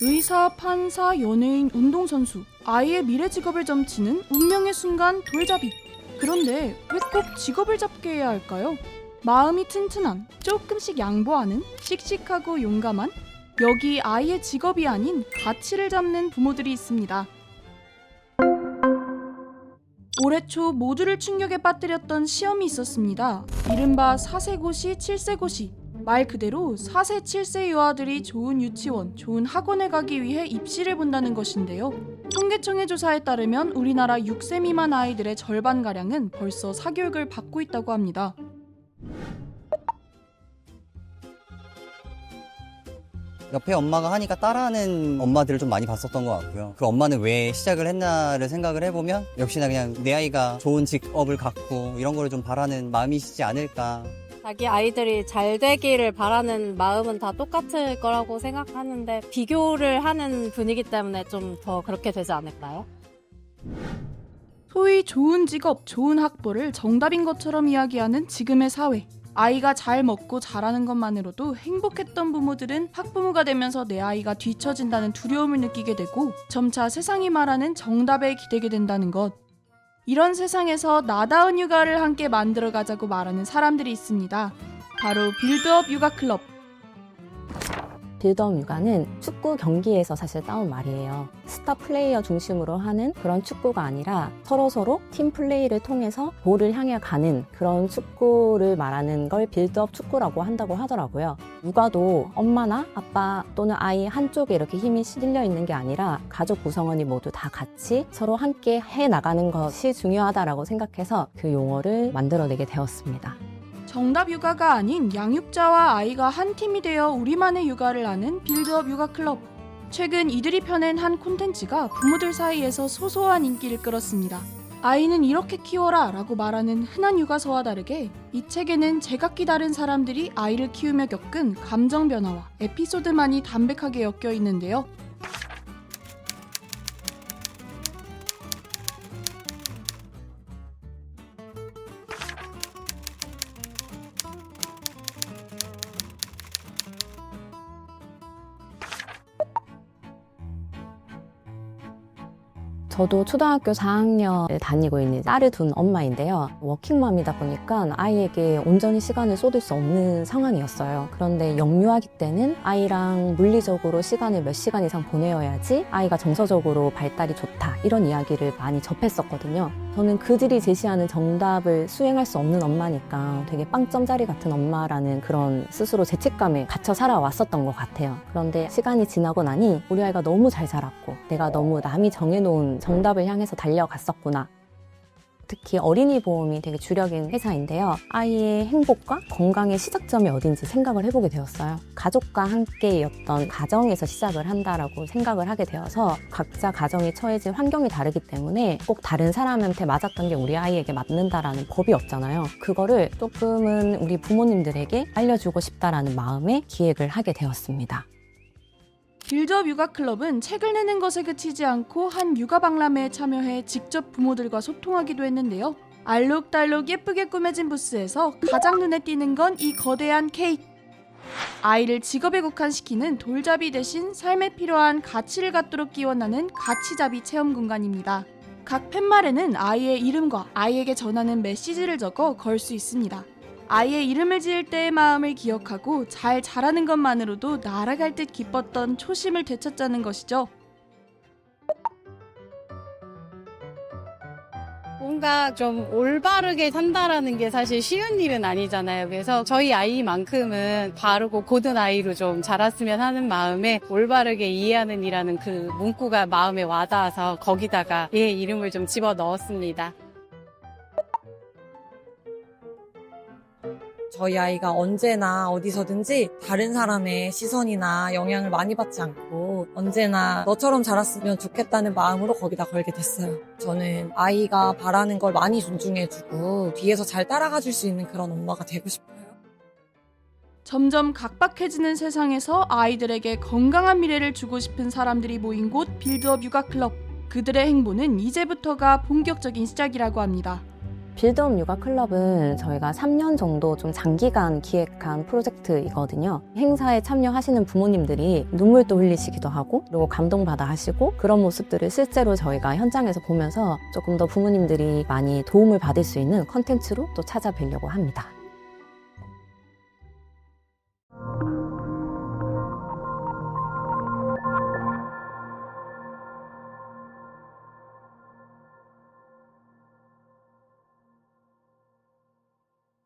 의사, 판사, 연예인, 운동선수, 아이의 미래 직업을 점치는 운명의 순간 돌잡이. 그런데 왜 꼭 직업을 잡게 해야 할까요? 마음이 튼튼한, 조금씩 양보하는, 씩씩하고 용감한, 여기 아이의 직업이 아닌 가치를 잡는 부모들이 있습니다. 올해 초 모두를 충격에 빠뜨렸던 시험이 있었습니다. 이른바 4세고시, 7세고시. 말 그대로 4세, 7세 유아들이 좋은 유치원, 좋은 학원에 가기 위해 입시를 본다는 것인데요. 통계청의 조사에 따르면 우리나라 6세 미만 아이들의 절반가량은 벌써 사교육을 받고 있다고 합니다. 옆에 엄마가 하니까 따라하는 엄마들을 좀 많이 봤었던 것 같고요. 그 엄마는 왜 시작을 했나를 생각을 해보면 역시나 그냥 내 아이가 좋은 직업을 갖고 이런 거를 좀 바라는 마음이시지 않을까. 자기 아이들이 잘 되기를 바라는 마음은 다 똑같을 거라고 생각하는데 비교를 하는 분위기 때문에 좀 더 그렇게 되지 않을까요? 소위 좋은 직업, 좋은 학벌을 정답인 것처럼 이야기하는 지금의 사회. 아이가 잘 먹고 자라는 것만으로도 행복했던 부모들은 학부모가 되면서 내 아이가 뒤처진다는 두려움을 느끼게 되고 점차 세상이 말하는 정답에 기대게 된다는 것. 이런 세상에서 나다운 육아를 함께 만들어 가자고 말하는 사람들이 있습니다. 바로 빌드업 육아 클럽. 빌드업 육아는 축구 경기에서 사실 따온 말이에요. 스타 플레이어 중심으로 하는 그런 축구가 아니라 서로서로 팀 플레이를 통해서 볼을 향해 가는 그런 축구를 말하는 걸 빌드업 축구라고 한다고 하더라고요. 육아도 엄마나 아빠 또는 아이 한쪽에 이렇게 힘이 실려 있는 게 아니라 가족 구성원이 모두 다 같이 서로 함께 해 나가는 것이 중요하다라고 생각해서 그 용어를 만들어내게 되었습니다. 정답 육아가 아닌 양육자와 아이가 한 팀이 되어 우리만의 육아를 하는 빌드업 육아 클럽. 최근 이들이 펴낸 한 콘텐츠가 부모들 사이에서 소소한 인기를 끌었습니다. 아이는 이렇게 키워라 라고 말하는 흔한 육아서와 다르게 이 책에는 제각기 다른 사람들이 아이를 키우며 겪은 감정 변화와 에피소드만이 담백하게 엮여 있는데요. 저도 초등학교 4학년을 다니고 있는 딸을 둔 엄마인데요. 워킹맘이다 보니까 아이에게 온전히 시간을 쏟을 수 없는 상황이었어요. 그런데 영유아기 때는 아이랑 물리적으로 시간을 몇 시간 이상 보내어야지 아이가 정서적으로 발달이 좋다. 이런 이야기를 많이 접했었거든요. 저는 그들이 제시하는 정답을 수행할 수 없는 엄마니까 되게 빵점짜리 같은 엄마라는 그런 스스로 죄책감에 갇혀 살아왔었던 것 같아요. 그런데 시간이 지나고 나니 우리 아이가 너무 잘 자랐고 내가 너무 남이 정해놓은 정답을 향해서 달려갔었구나. 특히 어린이 보험이 되게 주력인 회사인데요. 아이의 행복과 건강의 시작점이 어딘지 생각을 해보게 되었어요. 가족과 함께였던 가정에서 시작을 한다라고 생각을 하게 되어서 각자 가정이 처해진 환경이 다르기 때문에 꼭 다른 사람한테 맞았던 게 우리 아이에게 맞는다라는 법이 없잖아요. 그거를 조금은 우리 부모님들에게 알려주고 싶다라는 마음에 기획을 하게 되었습니다. 빌드업 육아 클럽은 책을 내는 것에 그치지 않고 한 육아 박람회에 참여해 직접 부모들과 소통하기도 했는데요. 알록달록 예쁘게 꾸며진 부스에서 가장 눈에 띄는 건 이 거대한 케이크. 아이를 직업에 국한시키는 돌잡이 대신 삶에 필요한 가치를 갖도록 끼워나는 가치잡이 체험 공간입니다. 각 팻말에는 아이의 이름과 아이에게 전하는 메시지를 적어 걸 수 있습니다. 아이의 이름을 지을 때의 마음을 기억하고 잘 자라는 것만으로도 날아갈 듯 기뻤던 초심을 되찾자는 것이죠. 뭔가 좀 올바르게 산다라는 게 사실 쉬운 일은 아니잖아요. 그래서 저희 아이만큼은 바르고 고든 아이로 좀 자랐으면 하는 마음에 올바르게 이해하는 이라는 그 문구가 마음에 와닿아서 거기다가 얘 이름을 좀 집어 넣었습니다. 저희 아이가 언제나 어디서든지 다른 사람의 시선이나 영향을 많이 받지 않고 언제나 너처럼 자랐으면 좋겠다는 마음으로 거기다 걸게 됐어요. 저는 아이가 바라는 걸 많이 존중해주고 뒤에서 잘 따라가 줄 수 있는 그런 엄마가 되고 싶어요. 점점 각박해지는 세상에서 아이들에게 건강한 미래를 주고 싶은 사람들이 모인 곳 빌드업 육아 클럽. 그들의 행보는 이제부터가 본격적인 시작이라고 합니다. 빌드업 육아 클럽은 저희가 3년 정도 좀 장기간 기획한 프로젝트이거든요. 행사에 참여하시는 부모님들이 눈물도 흘리시기도 하고 그리고 감동받아 하시고 그런 모습들을 실제로 저희가 현장에서 보면서 조금 더 부모님들이 많이 도움을 받을 수 있는 컨텐츠로 또 찾아뵈려고 합니다.